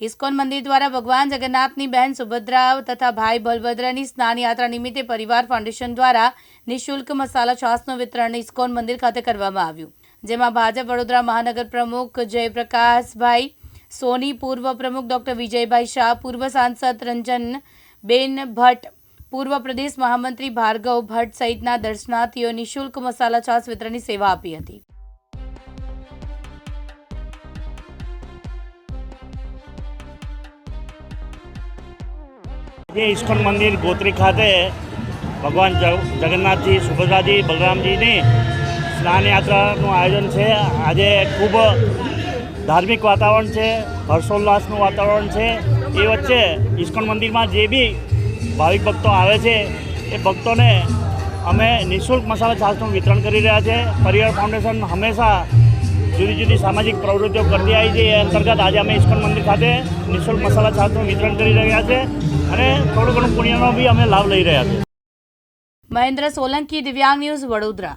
ISKCON મંદિર દ્વારા ભગવાન જગન્નાથની બહેન સુભદ્રા તથા ભાઈ બલભદ્રની સ્નાન યાત્રા નિમિત્તે પરિવાર ફાઉન્ડેશન દ્વારા નિઃશુલ્ક મસાલા છાસનું વિતરણ ઇસ્કોન મંદિર ખાતે કરવામાં આવ્યું. જેમાં ભાજપ વડોદરા મહાનગર પ્રમુખ જયપ્રકાશભાઈ, સોની પૂર્વ પ્રમુખ ડોક્ટર વિજયભાઈ શાહ, પૂર્વ સાંસદ રંજન બેન ભટ્ટ, પૂર્વ પ્રદેશ મહામંત્રી ભાર્ગવ ભટ્ટ સહિતના દર્શનાર્થીઓ નિઃશુલ્ક મસાલા છાસ વિતરણની સેવા આપી હતી. જે ઇસ્કોન મંદિર ગોત્રી ખાતે ભગવાન જગ- જગન્નાથજી, સુભદ્રાજી, બલરામજીની સ્નાન યાત્રાનું આયોજન છે. આજે ખૂબ ધાર્મિક વાતાવરણ છે, હર્ષોલ્લાસનું વાતાવરણ છે. એ વચ્ચે ઇસ્કોન મંદિરમાં જે બી ભાવિક ભક્તો આવે છે, એ ભક્તોને અમે નિઃશુલ્ક મસાલા છાશનું વિતરણ કરી રહ્યા છે. પરિવાર ફાઉન્ડેશન હંમેશા જુદી જુદી સામાજિક પ્રવૃત્તિઓ કરતી આવી છે. એ અંતર્ગત આજે અમે ઇસ્કોન મંદિર ખાતે નિઃશુલ્ક મસાલા છાશનું વિતરણ કરી રહ્યા છે અને થોડું ઘણું પુણ્યનો બી અમે લાભ લઈ રહ્યા છીએ. મહેન્દ્ર સોલંકી દિવ્યાંગ ન્યૂઝ વડોદરા.